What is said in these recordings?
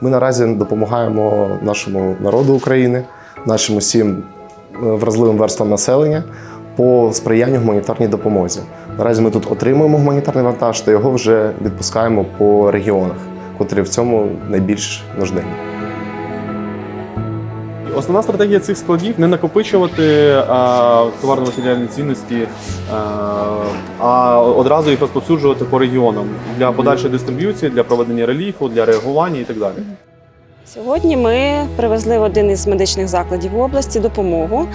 Ми наразі допомагаємо нашому народу України, нашим усім е, вразливим верствам населення по сприянню гуманітарній допомозі. Наразі ми тут отримуємо гуманітарний вантаж та його вже відпускаємо по регіонах, котрі в цьому найбільш нужденні. Основна стратегія цих складів не накопичувати а, товарно-матеріальні цінності, а одразу їх розповсюджувати по регіонам для подальшої дистриб'юції, для проведення реліфу, для реагування і так далі. Сьогодні ми привезли в один із медичних закладів області допомогу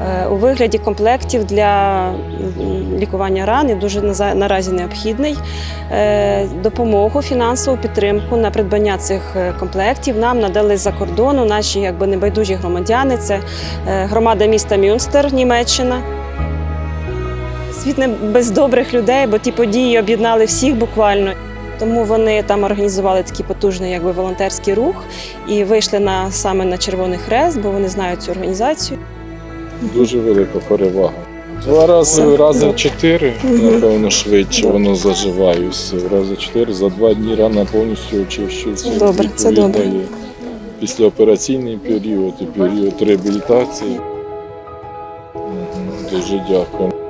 е, у вигляді комплектів для лікування ран і дуже наразі необхідний. Е, Допомогу, фінансову підтримку на придбання цих е, комплектів нам надали з-за кордону наші якби небайдужі громадяни. Це громада міста Мюнстер, Німеччина. Світ не без добрих людей, бо ті події об'єднали всіх буквально. Тому вони там організували такий потужний якби, волонтерський рух і вийшли на, саме на Червоний Хрест, бо вони знають цю організацію. Дуже велика перевага. Два рази, рази в чотири, напевно, швидше воно заживає все. Рази чотири за два дні рана повністю очищується. Добре, це добре. Післяопераційний період і період реабілітації. Дуже дякую.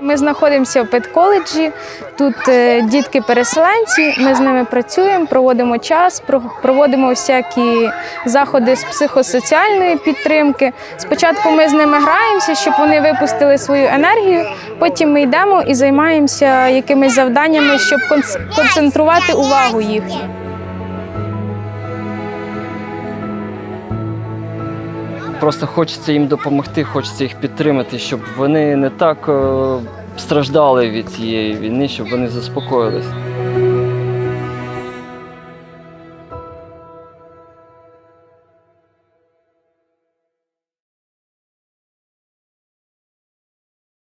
Ми знаходимося в педколеджі. Тут е, дітки-переселенці. Ми з ними працюємо, проводимо час, про- проводимо всякі заходи з психосоціальної підтримки. Спочатку ми з ними граємося, щоб вони випустили свою енергію. Потім ми йдемо і займаємося якимись завданнями, щоб конц- концентрувати увагу їхню. Просто хочеться їм допомогти, хочеться їх підтримати, щоб вони не так е, страждали від цієї війни, щоб вони заспокоїлись.